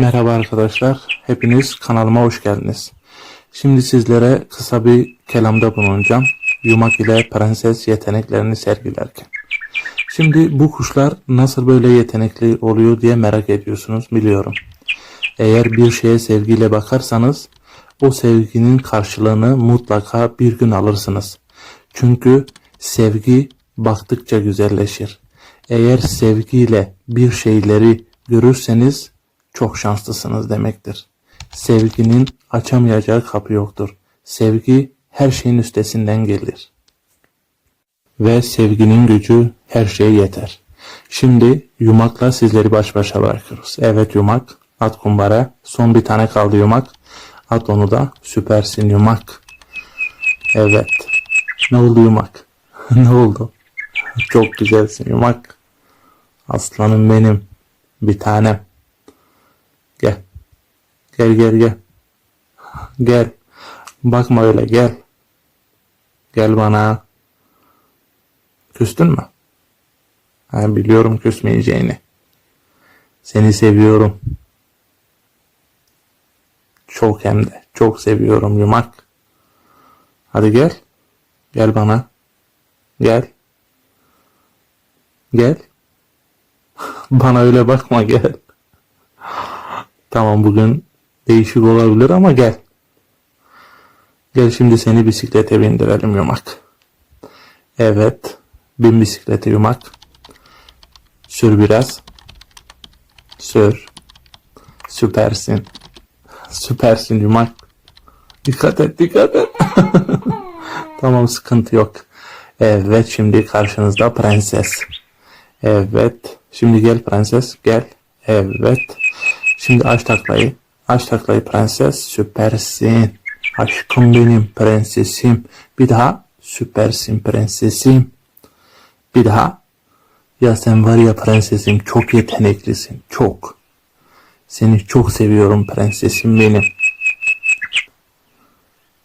Merhaba arkadaşlar, hepiniz kanalıma hoş geldiniz. Şimdi sizlere kısa bir kelamda bulunacağım. Yumak ile prenses yeteneklerini sergilerken. Şimdi bu kuşlar nasıl böyle yetenekli oluyor diye merak ediyorsunuz biliyorum. Eğer bir şeye sevgiyle bakarsanız o sevginin karşılığını mutlaka bir gün alırsınız. Çünkü sevgi baktıkça güzelleşir. Eğer sevgiyle bir şeyleri görürseniz çok şanslısınız demektir. Sevginin açamayacağı kapı yoktur. Sevgi her şeyin üstesinden gelir. Ve sevginin gücü her şeye yeter. Şimdi yumakla sizleri baş başa bırakıyoruz. Evet yumak, at kumbara. Son bir tane kaldı yumak. At onu da süpersin yumak. Evet. Ne oldu yumak? ne oldu? Çok güzelsin yumak. Aslanım benim. Bir tanem. Gel. Gel gel gel. Gel. Bakma öyle gel. Gel bana. Küstün mü? Ha, biliyorum küsmeyeceğini. Seni seviyorum. Çok hem de. Çok seviyorum yumak. Hadi gel. Gel bana. Gel. Gel. Bana öyle bakma gel. Tamam bugün değişik olabilir ama gel. Gel şimdi seni bisiklete bindirelim yumak. Evet. Bin bisiklete yumak. Sür biraz. Sür. Süpersin. Süpersin yumak. Dikkat et dikkat et. tamam sıkıntı yok. Evet şimdi karşınızda prenses. Evet. Şimdi gel prenses gel. Evet. Şimdi aç taklayı. Aç taklayı prenses. Süpersin. Aşkım benim prensesim. Bir daha süpersin prensesim. Bir daha ya sen var ya prensesim çok yeteneklisin. Çok. Seni çok seviyorum prensesim benim.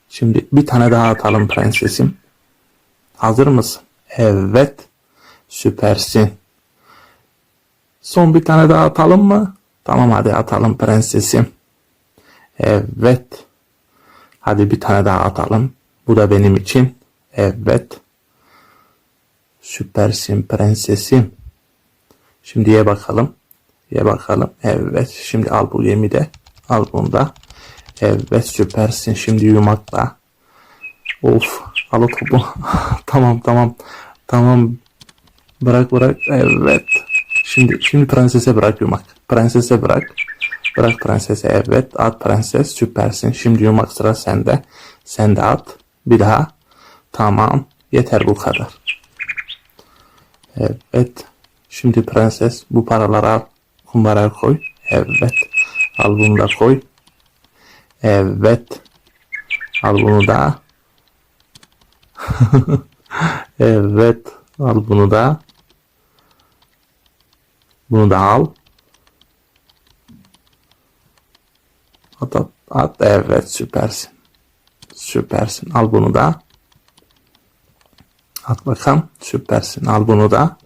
Şimdi bir tane daha atalım prensesim. Hazır mısın? Evet. Süpersin. Son bir tane daha atalım mı? Tamam hadi atalım prensesim. Evet. Hadi bir tane daha atalım. Bu da benim için. Evet. Süpersin prensesim. Şimdi ye bakalım. Ye bakalım. Evet. Şimdi al bu yemi de. Al bunu da. Evet süpersin. Şimdi yumakla. Of. Al o topu. tamam tamam. Tamam. Bırak bırak. Evet. Şimdi şimdi prensese bırak yumak. Prensese bırak. Bırak prensese evet. At prenses süpersin. Şimdi yumak sıra sende. Sen de at. Bir daha. Tamam. Yeter bu kadar. Evet. Şimdi prenses bu paraları al. Kumbaraya koy. Evet. Al bunu da koy. Evet. Al bunu da. evet. Al bunu da. Bunu da al. At at at. Evet süpersin. Süpersin. Al bunu da. At bakalım. Süpersin. Al bunu da.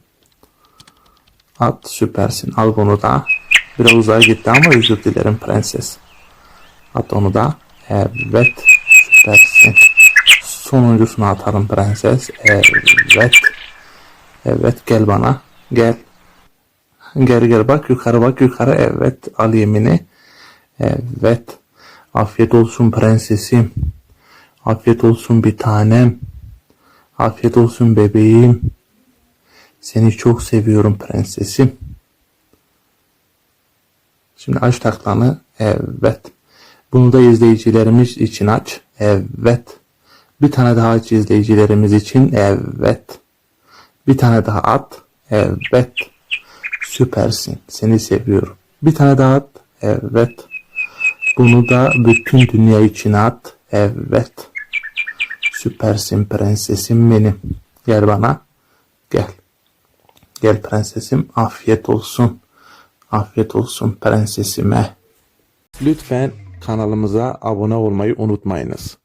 At süpersin. Al bunu da. Biraz uzağa gitti ama özür dilerim prenses. At onu da. Evet. Süpersin. Sonuncusunu atalım prenses. Evet. Evet gel bana. Gel. Gel gel bak yukarı bak yukarı. Evet al yemini. Evet. Afiyet olsun prensesim. Afiyet olsun bir tanem. Afiyet olsun bebeğim. Seni çok seviyorum prensesim. Şimdi aç taklanı. Evet. Bunu da izleyicilerimiz için aç. Evet. Bir tane daha aç izleyicilerimiz için. Evet. Bir tane daha at. Evet. Süpersin. Seni seviyorum. Bir tane daha at. Evet. Bunu da bütün dünya için at. Evet. Süpersin prensesim benim. Gel bana. Gel. Gel prensesim. Afiyet olsun. Afiyet olsun prensesime. Lütfen kanalımıza abone olmayı unutmayınız.